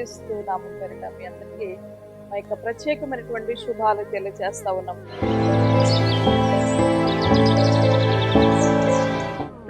క్రీస్తు నామం పేరిట మీ అందరికీ మా యొక్క ప్రత్యేకమైనటువంటి శుభాలు తెలియజేస్తా ఉన్నాం.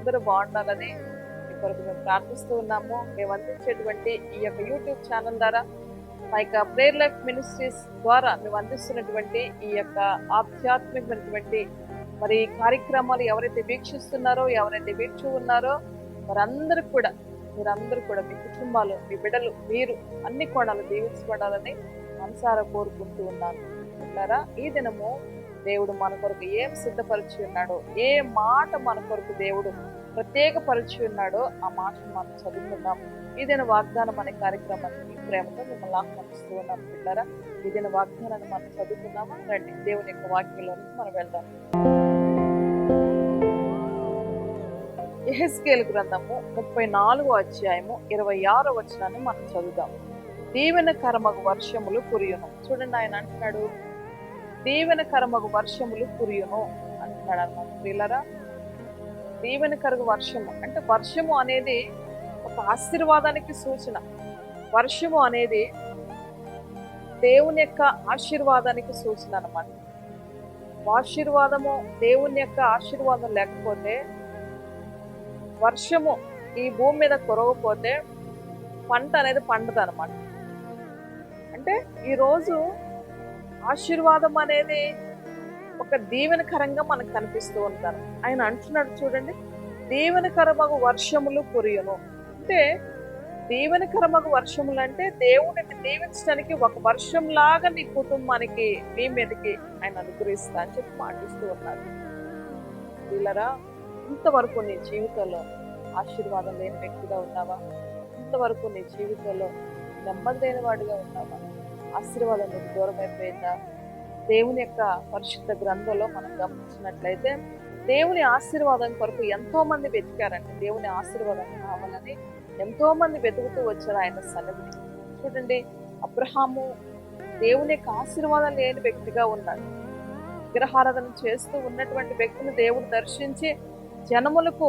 అందరూ బాగుండాలని ఇప్పటికి కొరకు మేము ప్రార్థిస్తూ ఉన్నాము. మేము అందించేటువంటి ఈ యొక్క యూట్యూబ్ ఛానల్ ద్వారా మా యొక్క ప్రేయర్ లైఫ్ మినిస్ట్రీస్ ద్వారా మేము అందిస్తున్నటువంటి ఈ యొక్క ఆధ్యాత్మికమైనటువంటి మరి కార్యక్రమాలు ఎవరైతే వీక్షిస్తున్నారో ఎవరైతే వీక్షు ఉన్నారో వారందరూ కూడా మీరందరూ కూడా మీ కుటుంబాలు మీ బిడ్డలు మీరు అన్ని కోణాలు దీవించబడాలని మనసారా కోరుకుంటూ ఉన్నాను. ఈ దినము దేవుడు మన కొరకు ఏం సిద్ధపరిచి ఉన్నాడో ఏ మాట మన కొరకు దేవుడు ప్రత్యేకపరిచి ఉన్నాడో ఆ మాటను మనం చదువుకుందాం. ఇదైన వాగ్దానం అనే కార్యక్రమాన్ని ప్రేమతో మిమ్మల్ని ఆహ్వానిస్తూ ఉన్నాం పిల్లరా. ఇదైన వాగ్దానాన్ని మనం చదువుకుందామా? రండి దేవుని యొక్క వాక్యంలోనికి మనం వెళ్దాం. ఎహెస్కేల్ గ్రంథము ముప్పై నాలుగో అధ్యాయము ఇరవై ఆరో వచనాన్ని మనం చదువుదాం. దీవెనకరమగు వర్షములు కురియును. చూడండి ఆయన అంటున్నాడు. దీవెనకరమగు వర్షములు కురియును అంటున్నాడు అన్నమాట ప్రియులరా. దీవెనకరగు వర్షము అంటే వర్షము అనేది ఒక ఆశీర్వాదానికి సూచన. వర్షము అనేది దేవుని యొక్క ఆశీర్వాదానికి సూచన అనమాట. ఆశీర్వాదము దేవుని యొక్క ఆశీర్వాదం లేకపోతే వర్షము ఈ భూమి మీద కురవకపోతే పంట అనేది పండదు అనమాట అంటే ఈరోజు ఆశీర్వాదం అనేది ఒక దీవెనకరంగా మనకు కనిపిస్తూ ఉంటారు. ఆయన అంటున్నాడు చూడండి దీవెనకరమగు వర్షములు కురియును. అంటే దీవెనకరమగు వర్షములు అంటే దేవుడిని దీవించడానికి ఒక వర్షం లాగా నీ కుటుంబానికి మీ మీదకి ఆయన అనుగ్రహిస్తా అని చెప్పి మాటిస్తూ ఉన్నారు వీళ్ళరా ఇంతవరకు నీ జీవితంలో ఆశీర్వాదం లేని వ్యక్తిగా ఉన్నావా? ఇంతవరకు నీ జీవితంలో నెమ్మదైన వాడిగా ఉన్నావా? ఆశీర్వాదం నీకు దూరం అయిపోయిందా దేవుని యొక్క పరిశుద్ధ గ్రంథంలో మనం గమనించినట్లయితే దేవుని ఆశీర్వాదం కొరకు ఎంతో మంది వెతికారండి. దేవుని ఆశీర్వాదం కావాలని ఎంతో మంది వెతుకుతూ వచ్చారు ఆయన సన్నిధిని చూడండి అబ్రహాము దేవుని యొక్క ఆశీర్వాదం లేని వ్యక్తిగా ఉన్నాడు. విగ్రహారాధన చేస్తూ ఉన్నటువంటి వ్యక్తిని దేవుడు దర్శించి జనములకు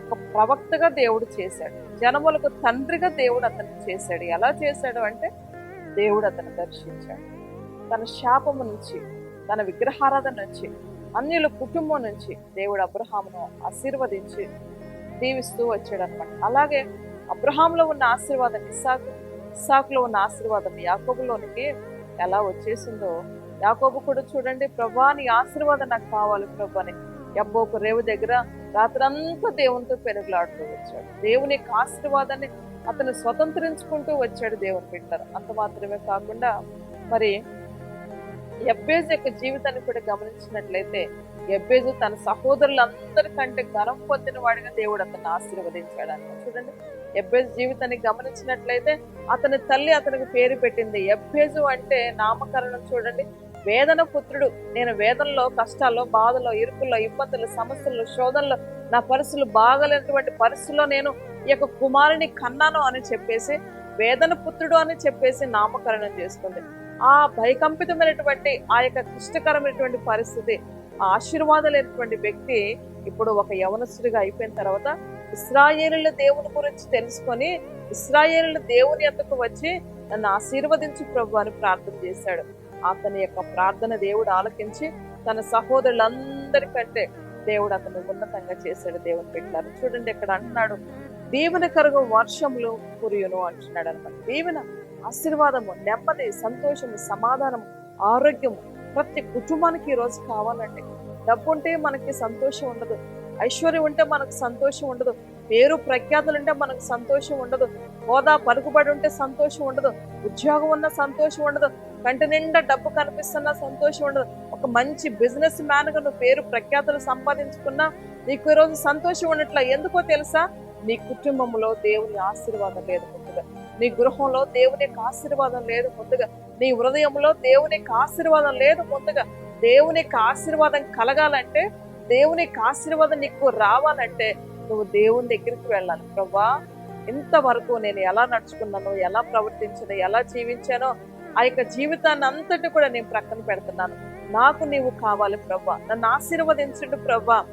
ఒక ప్రవక్తగా దేవుడు చేశాడు. జనములకు తండ్రిగా దేవుడు అతన్ని చేశాడు. ఎలా చేశాడు అంటే దేవుడు అతను దర్శించాడు. తన శాపము నుంచి తన విగ్రహారాధన నుంచి అన్యుల కుటుంబం నుంచి దేవుడు అబ్రహామును ఆశీర్వదించి దీవిస్తూ వచ్చాడు అనమాట అలాగే అబ్రహాంలో ఉన్న ఆశీర్వాదం ఇస్సాకు ఇస్సాకులో ఉన్న ఆశీర్వాదం యాకోబులోనికి ఎలా వచ్చేసిందో యాకోబు కూడా చూడండి ప్రభా నీ ఆశీర్వాదం నాకు కావాలి ప్రభు అని. యబ్బోకు రేవు దగ్గర రాత్రంతా దేవునితో పెనుగులాడుతూ వచ్చాడు. దేవుని యొక్క ఆశీర్వాదాన్ని అతను స్వతంత్రించుకుంటూ వచ్చాడు దేవుని బిడ్డరు అంత మాత్రమే కాకుండా మరి ఎబ్బేజు యొక్క జీవితాన్ని కూడా గమనించినట్లయితే ఎబ్బేజు తన సహోదరులందరికంటే ఘనం పొందిన వాడిగా దేవుడు అతన్ని ఆశీర్వదించాడు అన్న చూడండి ఎబ్బేజ్ జీవితాన్ని గమనించినట్లయితే అతని తల్లి అతనికి పేరు పెట్టింది. ఎబ్బేజు అంటే నామకరణం చూడండి వేదన పుత్రుడు. నేను వేదనలో కష్టాల్లో బాధలో ఇరుకుల్లో ఇబ్బందులు సమస్యలు శోధనలో నా పరిస్థితులు బాగలేనటువంటి పరిస్థితుల్లో నేను ఈ యొక్క కుమారుని కన్నాను అని చెప్పేసి వేదన పుత్రుడు అని చెప్పేసి నామకరణం చేసుకుంది. ఆ భయకంపితమైనటువంటి ఆ యొక్క క్లిష్టకరమైనటువంటి పరిస్థితి ఆ ఆశీర్వాదమైనటువంటి వ్యక్తి ఇప్పుడు ఒక యవనస్తుడిగా అయిపోయిన తర్వాత ఇస్రాయేలుల దేవుని గురించి తెలుసుకొని ఇస్రాయేలుల దేవుని ఎద్దకు వచ్చి నన్ను ఆశీర్వదించు ప్రభు అని ప్రార్థన చేశాడు. అతని యొక్క ప్రార్థన దేవుడు ఆలకించి తన సహోదరులందరికంటే దేవుడు అతను ఉన్నతంగా చేశాడు దేవుని పెట్టారు చూడండి ఇక్కడ అంటున్నాడు దీవెనకరుగు వర్షములు కురియును అంటున్నాడు అనమాట. దీవెన ఆశీర్వాదము నెమ్మది సంతోషము సమాధానము ఆరోగ్యము ప్రతి కుటుంబానికి ఈ రోజు కావాలండి. డబ్బు ఉంటే మనకి సంతోషం ఉండదు ఐశ్వర్యం ఉంటే మనకు సంతోషం ఉండదు పేరు ప్రఖ్యాతులు ఉంటే మనకు సంతోషం ఉండదు హోదా పలుకుబడి ఉంటే సంతోషం ఉండదు ఉద్యోగం ఉన్న సంతోషం ఉండదు కంటి నిండా డబ్బు కనిపిస్తున్న సంతోషం ఉండదు. ఒక మంచి బిజినెస్ మ్యాన్గా నువ్వు పేరు ప్రఖ్యాతులు సంపాదించుకున్నా నీకు ఈరోజు సంతోషం ఉండట్లా ఎందుకో తెలుసా? నీ కుటుంబంలో దేవుని ఆశీర్వాదం లేదు ముందుగా. నీ గృహంలో దేవుని యొక్క ఆశీర్వాదం లేదు ముందుగా. నీ హృదయంలో దేవుని యొక్క ఆశీర్వాదం లేదు ముందుగా. దేవుని యొక్క ఆశీర్వాదం కలగాలంటే దేవుని యొక్క ఆశీర్వాదం నీకు రావాలంటే నువ్వు దేవుని దగ్గరికి వెళ్ళాలి. ప్రభా ఇంతవరకు నేను ఎలా నడుచుకున్నాను ఎలా ప్రవర్తించాను ఎలా జీవించానో ఆ యొక్క జీవితాన్ని అంతటి కూడా నేను ప్రక్కన పెడుతున్నాను. నాకు నీవు కావాలి ప్రభా. నన్ను ఆశీర్వదించండి ప్రభా.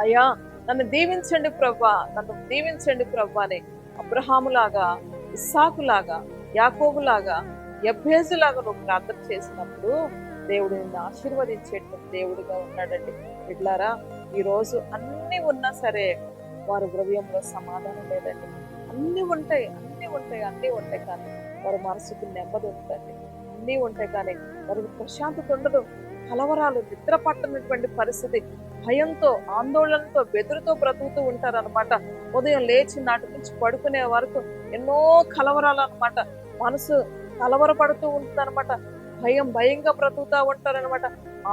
అయ్యా నన్ను దీవించండి ప్రభా. నన్ను దీవించండి ప్రభా అని అబ్రహాములాగా ఇస్సాకులాగా యాకోబులాగా ఎబ్బేజులాగా నువ్వు ప్రార్థన చేసినప్పుడు దేవుడు నిన్ను ఆశీర్వదించేటువంటి దేవుడిగా ఉన్నాడండి. బిడ్లారా ఈ రోజు అన్ని ఉన్నా సరే వారి హృదయంలో సమాధానం లేదండి. అన్ని ఉంటాయి అన్ని ఉంటాయి అన్ని ఉంటాయి కానీ వారి మనసుకు నెమ్మది ఉంటుంది. అన్నీ ఉంటాయి కానీ వారికి ప్రశాంతత ఉండదు. కలవరాలు నిద్ర పట్టనటువంటి పరిస్థితి భయంతో ఆందోళనతో బెదురుతో బ్రతుకుతూ ఉంటారనమాట ఉదయం లేచి నాటి నుంచి పడుకునే వరకు ఎన్నో కలవరాలు అనమాట మనసు కలవరపడుతూ ఉంటుందన్నమాట. భయం భయంగా బ్రతుకుతూ ఉంటారనమాట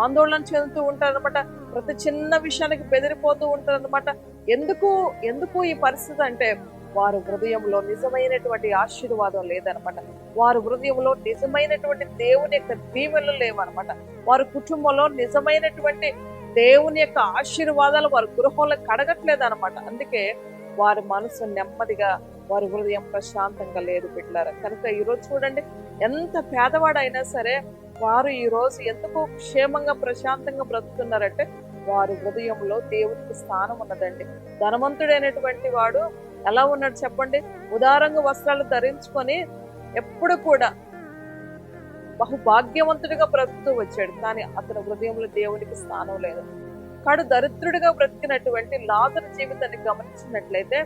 ఆందోళన చెందుతూ ఉంటారనమాట ప్రతి చిన్న విషయానికి బెదిరిపోతూ ఉంటారనమాట ఎందుకు ఎందుకు ఈ పరిస్థితి అంటే వారు హృదయంలో నిజమైనటువంటి ఆశీర్వాదం లేదనమాట. వారు హృదయంలో నిజమైనటువంటి దేవుని యొక్క దీవెనలు లేవనమాట. వారి కుటుంబంలో నిజమైనటువంటి దేవుని యొక్క ఆశీర్వాదాలు వారి గృహంలో కడగట్లేదు అనమాట అందుకే వారి మనసు నెమ్మదిగా వారి హృదయం ప్రశాంతంగా లేదు బిడ్డలారు. కనుక ఈరోజు చూడండి ఎంత పేదవాడైనా సరే వారు ఈ రోజు ఎందుకు క్షేమంగా ప్రశాంతంగా బ్రతుకుతున్నారంటే వారి హృదయంలో దేవునికి స్థానం ఉన్నదండి. ధనవంతుడైనటువంటి వాడు ఎలా ఉన్నాడు చెప్పండి? ఉదారంగా వస్త్రాలు ధరించుకొని ఎప్పుడు కూడా బహుభాగ్యవంతుడిగా బ్రతుకుతూ వచ్చాడు. కానీ అతని హృదయంలో దేవునికి స్థానం లేదు. కడు దరిద్రుడిగా బ్రతికినటువంటి లాజరు జీవితాన్ని గమనించినట్లయితే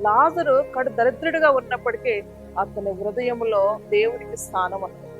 లాజరు కడు దరిద్రుడిగా ఉన్నప్పటికీ అతని హృదయంలో దేవునికి స్థానం ఉన్నది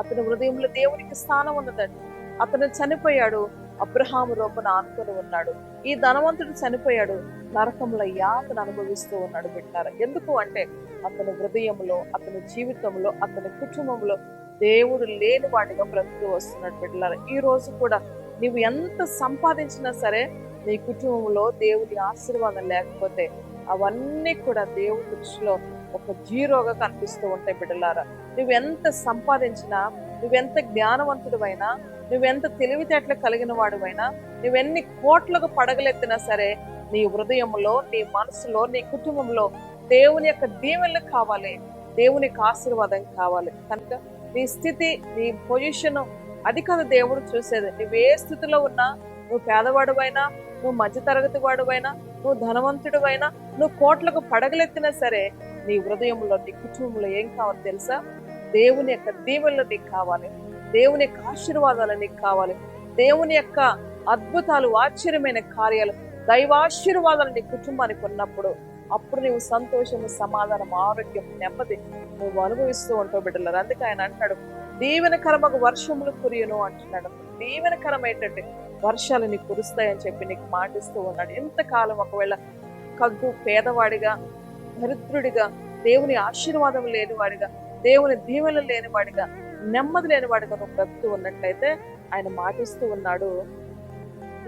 అతని హృదయంలో దేవునికి స్థానం ఉన్నదండి. అతను చనిపోయాడు. అబ్రహాము రూపన ఆనుకొని ఉన్నాడు. ఈ ధనవంతుడు చనిపోయాడు. నరకంలో యాతను అనుభవిస్తూ ఉన్నాడు బిడ్డారా. ఎందుకు అంటే అతని హృదయంలో అతని జీవితంలో అతని కుటుంబంలో దేవుడు లేని వాడిగా బ్రతుకు వస్తున్నాడు బిడ్డలారా ఈ రోజు కూడా నీవు ఎంత సంపాదించినా సరే నీ కుటుంబంలో దేవుడి ఆశీర్వాదం లేకపోతే అవన్నీ కూడా దేవుడి దృష్టిలో ఒక జీరోగా కనిపిస్తూ ఉంటాయి బిడ్డలారా నువ్వు ఎంత సంపాదించినా నువ్వెంత జ్ఞానవంతుడివైనా నువ్వెంత తెలివితేటలు కలిగిన వాడివైనా నువ్వెన్ని కోట్లకు పడగలెత్తినా సరే నీ హృదయంలో నీ మనసులో నీ కుటుంబంలో దేవుని యొక్క దీవెనలు కావాలి. దేవుని యొక్క ఆశీర్వాదం కావాలి. కనుక నీ స్థితి నీ పొజిషన్ అది కాదు దేవుడు చూసేది. నువ్వు ఏ స్థితిలో ఉన్నా నువ్వు పేదవాడువైనా నువ్వు మధ్యతరగతి వాడువైనా నువ్వు ధనవంతుడువైనా నువ్వు కోట్లకు పడగలెత్తినా సరే నీ హృదయంలో నీ కుటుంబంలో ఏం కావాలి తెలుసా? దేవుని యొక్క దీవెనలు నీకు కావాలి. దేవుని యొక్క ఆశీర్వాదాలు నీకు కావాలి. దేవుని యొక్క అద్భుతాలు ఆశ్చర్యమైన కార్యాలు దైవాశీర్వాదాలు నీ కుటుంబానికి ఉన్నప్పుడు అప్పుడు నువ్వు సంతోషము సమాధానం ఆరోగ్యం నెమ్మది నువ్వు అనుభవిస్తూ ఉంటావు బిడ్డలారు. అందుకే ఆయన అంటాడు దీవెనకరమకు వర్షములు కురియును అంటున్నాడు. దీవెనకరం ఏంటంటే వర్షాలు నీకు కురుస్తాయని చెప్పి నీకు మాటిస్తూ ఉన్నాడు. ఎంతకాలం ఒకవేళ కగ్గు పేదవాడిగా దరిద్రుడిగా దేవుని ఆశీర్వాదం లేనివాడిగా దేవుని దీవెనలు లేనివాడిగా నెమ్మది లేని లేనివాడిగా నువ్వు బ్రతుకుతూ ఉన్నట్లయితే ఆయన మాటిస్తూ ఉన్నాడు.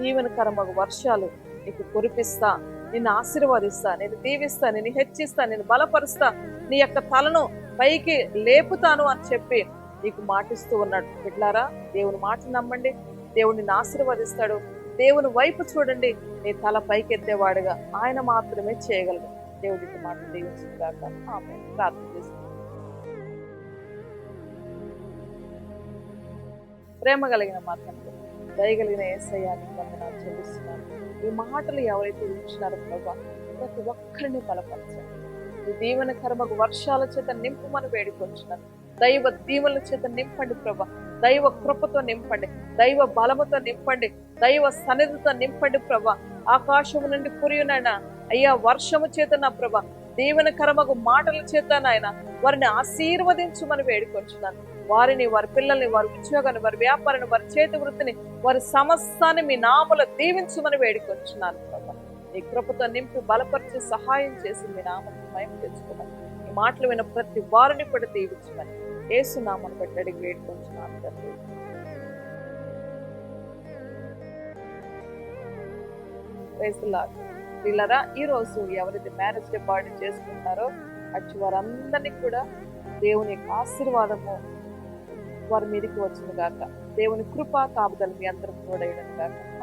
దీవెనకరమగు వర్షాలు నీకు కురిపిస్తా నిన్ను ఆశీర్వాదిస్తా నేను దీవిస్తా నేను హెచ్చిస్తా నేను బలపరుస్తా నీ యొక్క తలను పైకి లేపుతాను అని చెప్పి నీకు మాటిస్తూ ఉన్నాడు. బిడ్లారా దేవుని మాట నమ్మండి. దేవుడిని ఆశీర్వదిస్తాడు. దేవుని వైపు చూడండి. నీ తల పైకి ఎత్తేవాడుగా ఆయన మాత్రమే చేయగలడు. దేవుడికి మాట దీవించుగాక ఆమె ప్రార్థన చేస్తాను ప్రేమ కలిగిన మా తండ్రి దయగలిగిన ఏసయ్యాన్ని వందనాలు చెల్లిస్తున్నాను. ఈ మాటలు ఎవరైతే ఉంచినారో ప్రభా ప్రతి ఒక్కరిని బలపరచండి ఈ దీవెన కర్మకు వర్షాల చేత నింపమని వేడుకొంచున్నాను. దైవ దీవెనల చేత నింపండి ప్రభా. దైవ కృపతో నింపండి. దైవ బలముతో నింపండి. దైవ సన్నిధితో నింపండి ప్రభా. ఆకాశము నుండి కురియునైనా అయ్యా వర్షము చేత నా ప్రభా? దీవెన కర్మకు మాటల చేత నాయన వారిని ఆశీర్వదించమని వేడుకొంచున్నాను. వారిని వారి పిల్లల్ని వారి ఉద్యోగాన్ని వారి వ్యాపారాన్ని వారి చేతి వృత్తిని వారి సమస్తాన్ని మీ నామలో దీవించమని వేడుకొచ్చున్నాను ప్రభా. నీ కృపతో నింపి బలపరిచి సహాయం చేసి మీ నామని మయం తెచ్చుకున్నాను ఈ మాటలు విన ప్రతి వారిని కూడా దీవించమని ఏసు నామను బట్టి అడిగి వేడుకొంచున్నాను తండ్రి. వీళ్ళరా ఈ రోజు ఎవరైతే మ్యారేజ్ డే పార్టీ చేసుకుంటారో అటు వారందరినీ కూడా దేవుని యొక్క ఆశీర్వాదము వారి మీదకి వచ్చిన గాక. దేవుని కృప కాపుదల మీ అందరం తోడైన గాక.